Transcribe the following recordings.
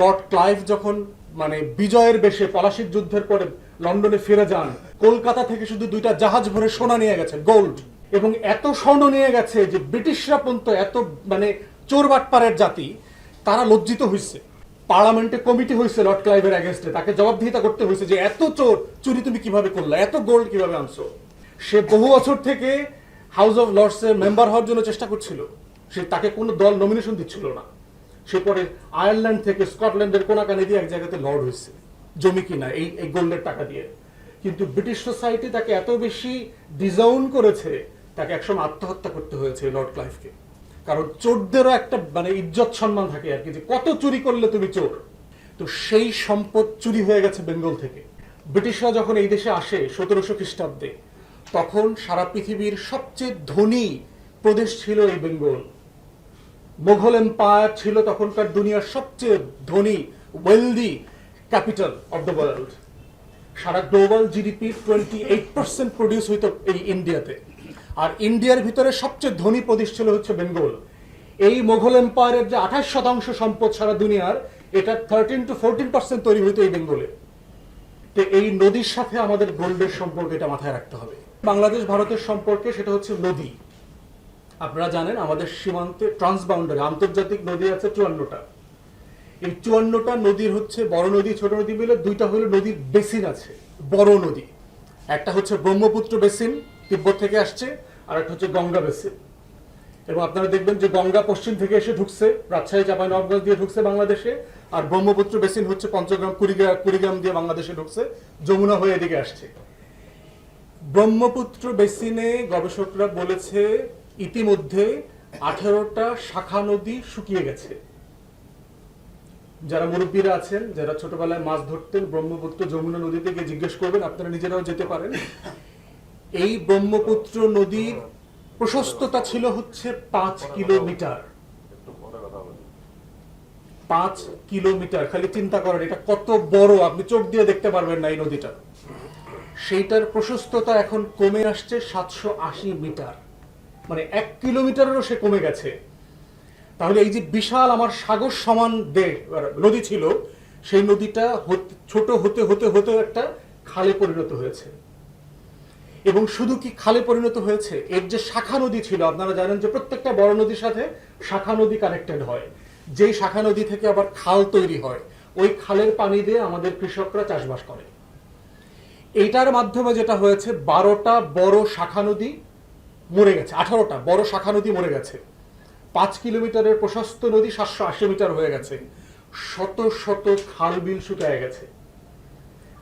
Lord Clive যখন মানে বিজয়ের বেশে পলাশির যুদ্ধের পরে লন্ডনে ফিরে যান, কলকাতা থেকে শুধু দুইটা জাহাজ ভরে সোনা নিয়ে গেছে, গোল্ড। এবং এত স্বর্ণ নিয়ে গেছে যে ব্রিটিশরা পর্যন্ত এত মানে চোর বাটপারের জাতি, তারা লজ্জিত হয়েছে পার্লামেন্টে কমিটি হয়েছে লর্ড ক্লাইভের অ্যাগেনস্টে তাকে জবাবদিহিতা করতে হয়েছে যে এত চোর চুরি তুমি কীভাবে করলে, এত গোল্ড কীভাবে আনছো? সে বহু বছর থেকে হাউস অফ লর্ডস এর মেম্বার হওয়ার জন্য চেষ্টা করছিল। সে তাকে কোনো দল নমিনেশন দিচ্ছিল না। সে পরে আয়ারল্যান্ড থেকে স্কটল্যান্ডের কোনাকানি দিয়ে এক জায়গাতে লর্ড হয়েছে। জমি কিনা, এই এই গোল্ডের টাকা দিয়ে। কিন্তু ব্রিটিশ সোসাইটি তাকে এত বেশি ডিজাউন করেছে, তাকে একসময় আত্মহত্যা করতে হয়েছে লর্ড ক্লাইভকে। কারণ চোরদেরও একটা মানে ইজ্জত সম্মান থাকে আর কি, যে কত চুরি করলে তুমি চোর। তো সেই সম্পদ চুরি হয়ে গেছে বেঙ্গল থেকে। ব্রিটিশরা যখন এই দেশে আসে সতেরোশো খ্রিস্টাব্দে, তখন সারা পৃথিবীর সবচেয়ে ধনী প্রদেশ ছিল এই বেঙ্গল। মোঘল এম্পায়ার ছিল তখনকার দুনিয়ার সবচেয়ে ধনী wealthy capital of the world Sara global GDP twenty eight percent produce হইতো এই ইন্ডিয়াতে আর ইন্ডিয়ার ভিতরে সবচেয়ে ধনী প্রদেশ ছিল হচ্ছে বেঙ্গল এই মোঘল এম্পায়ারের যে আঠাশ শতাংশ সম্পদ সারা দুনিয়ার, এটা থার্টিন টু ফোরটিন পার্সেন্ট তৈরি হইতো এই বেঙ্গলে তো এই নদীর সাথে আমাদের গোল্ডের সম্পর্ক এটা মাথায় রাখতে হবে। বাংলাদেশ, ভারতের সম্পর্কে সেটা হচ্ছে নদী। আপনারা জানেন আমাদের সীমান্তে ট্রান্সবাউন্ডারি আন্তর্জাতিক নদী আছে চুয়ান্নটা। এই চুয়ান্নটা নদীর হচ্ছে বড় নদী, ছোট নদী মিলে দুইটা হলো নদীর বেসিন আছে, বড় নদী। একটা হচ্ছে ব্রহ্মপুত্র বেসিন তিব্বত থেকে আসছে, আর একটা হচ্ছে গঙ্গা বেসিন এবং আপনারা দেখবেন যে গঙ্গা পশ্চিম থেকে এসে ঢুকছে, রাজশাহী চাঁপাইনবাবগঞ্জ দিয়ে ঢুকছে বাংলাদেশে, আর ব্রহ্মপুত্র বেসিন হচ্ছে পঞ্চগ্রাম কুড়িগ্রাম কুড়িগ্রাম দিয়ে বাংলাদেশে ঢুকছে, যমুনা হয়ে এদিকে আসছে। ব্রহ্মপুত্র বেসিনে গবেষকরা বলেছে ইতিমধ্যে আঠারোটা শাখা নদী শুকিয়ে গেছে। যারা মুরব্বীরা আছেন, যারা ছোটবেলায় মাছ ধরতেন, ব্রহ্মপুত্র যমুনা নদীতে গিয়ে জিজ্ঞেস করবেন, আপনারা নিজেরাও যেতে পারেন। এই ব্রহ্মপুত্র নদীর প্রশস্ততা ছিল হচ্ছে পাঁচ কিলোমিটার। পাঁচ কিলোমিটার, খালি চিন্তা করেন, এটা কত বড়, আপনি চোখ দিয়ে দেখতে পারবেন না এই নদীটা। সেইটার প্রশস্ততা এখন কমে আসছে সাতশো আশি মিটার। মানে এক কিলোমিটারেরও সে কমে গেছে। তাহলে এই যে বিশাল আমার সাগর সমান দেশ নদী ছিল, সেই নদীটা ছোট হতে হতে হতে একটা খালে পরিণত হয়েছে। এবং শুধু কি খালে পরিণত হয়েছে? এর যে শাখা নদী ছিল, আপনারা জানেন যে প্রত্যেকটা বড় নদীর সাথে শাখা নদী কানেক্টেড হয়। যেই শাখা নদী থেকে আবার খাল তৈরি হয়, ওই খালের পানি দিয়ে আমাদের কৃষকরা চাষবাস করে। এইটার মাধ্যমে যেটা হয়েছে, বারোটা বড় শাখা নদী মরে গেছে, আঠারোটা, বড় শাখা নদী মরে গেছে। পাঁচ কিলোমিটারের প্রশস্ত নদী সাতশো আশি মিটার হয়ে গেছে। শত শত খাল বিল শুকায় গেছে।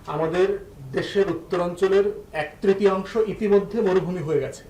আমাদের দেশের উত্তরাঞ্চলের এক তৃতীয়াংশ ইতিমধ্যে মরুভূমি হয়ে গেছে।